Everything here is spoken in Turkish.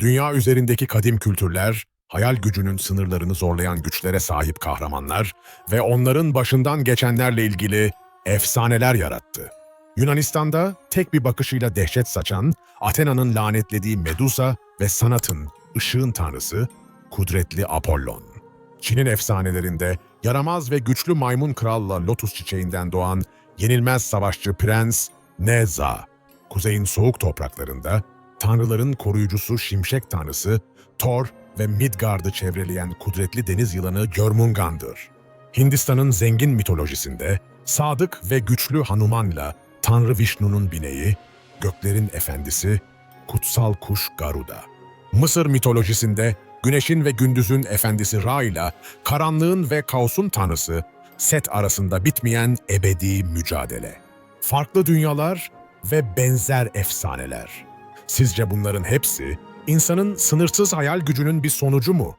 Dünya üzerindeki kadim kültürler, hayal gücünün sınırlarını zorlayan güçlere sahip kahramanlar ve onların başından geçenlerle ilgili efsaneler yarattı. Yunanistan'da tek bir bakışıyla dehşet saçan, Athena'nın lanetlediği Medusa ve sanatın, ışığın tanrısı, kudretli Apollon. Çin'in efsanelerinde yaramaz ve güçlü maymun kralla lotus çiçeğinden doğan yenilmez savaşçı prens Neza. Kuzeyin soğuk topraklarında tanrıların koruyucusu şimşek tanrısı Thor ve Midgard'ı çevreleyen kudretli deniz yılanı Jörmungandr. Hindistan'ın zengin mitolojisinde sadık ve güçlü Hanuman'la Tanrı Vishnu'nun bineği, göklerin efendisi, kutsal kuş Garuda. Mısır mitolojisinde güneşin ve gündüzün efendisi Ra ile karanlığın ve kaosun tanrısı Set arasında bitmeyen ebedi mücadele. Farklı dünyalar ve benzer efsaneler. Sizce bunların hepsi insanın sınırsız hayal gücünün bir sonucu mu?